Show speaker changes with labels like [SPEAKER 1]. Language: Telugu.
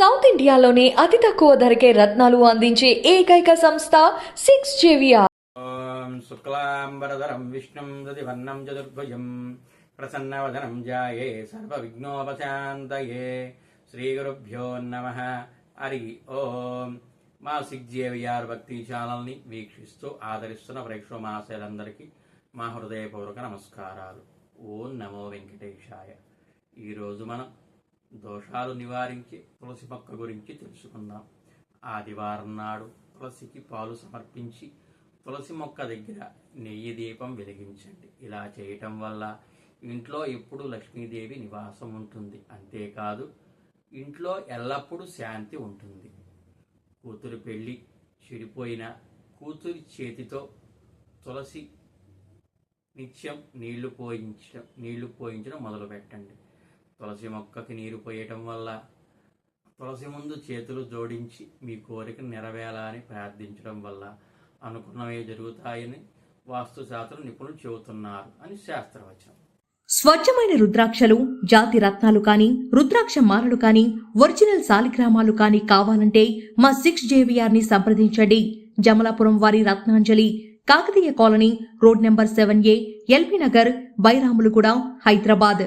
[SPEAKER 1] సౌత్ ఇండియాలోనే అతి తక్కువ ధరకే రత్నాలు అందించే ఏకైక సంస్థ సిక్స్ జేవిఆర్.
[SPEAKER 2] ఓం శుక్లాంబరధరం విష్ణుం దదివర్ణం చతుర్భుజం ప్రసన్నవదనం జాయే సర్వవిఘ్నోపశాంతయే. శ్రీగురుభ్యో నమ. హరి ఓం. మా జేవిఆర్ భక్తి ఛానల్ని వీక్షిస్తూ ఆదరిస్తున్న ప్రేక్షక మహాశయులందరికీ మా హృదయపూర్వక నమస్కారాలు. ఓం నమో వెంకటేశాయ. ఈరోజు మనం దోషాలు నివారించి తులసి మొక్క గురించి తెలుసుకుందాం. ఆదివారం నాడు తులసికి పాలు సమర్పించి తులసి మొక్క దగ్గర నెయ్యి దీపం వెలిగించండి. ఇలా చేయటం వల్ల ఇంట్లో ఎప్పుడు లక్ష్మీదేవి నివాసం ఉంటుంది. అంతేకాదు ఇంట్లో ఎల్లప్పుడూ శాంతి ఉంటుంది. కూతురు పెళ్ళి చెడిపోయిన కూతురి చేతితో తులసి నిత్యం నీళ్ళు పోయించడం నీళ్ళు పోయించడం మొదలు పెట్టండి తులసి మొక్కకి నీరు పోయటం వల్ల తులసి ముందు చేతులు జోడించి మీ కోరిక నెరవేరాలని ప్రార్థించడం వల్ల అనుకున్నవే జరుగుతాయని వాస్తుశాస్త్ర నిపుణులు చెబుతున్నారు అని శాస్త్రవచనం.
[SPEAKER 3] స్వచ్ఛమైన రుద్రాక్షలు జాతి రత్నాలు కాని రుద్రాక్ష మాలలు కాని ఒరిజినల్ సాలిగ్రామాలు కాని కావాలంటే మా సిక్స్ జేవిఆర్ని సంప్రదించండి. జమలాపురం వారి Ratnanjali Kakatiya colony road number seven A LB Nagar Bairamalguda Hyderabad.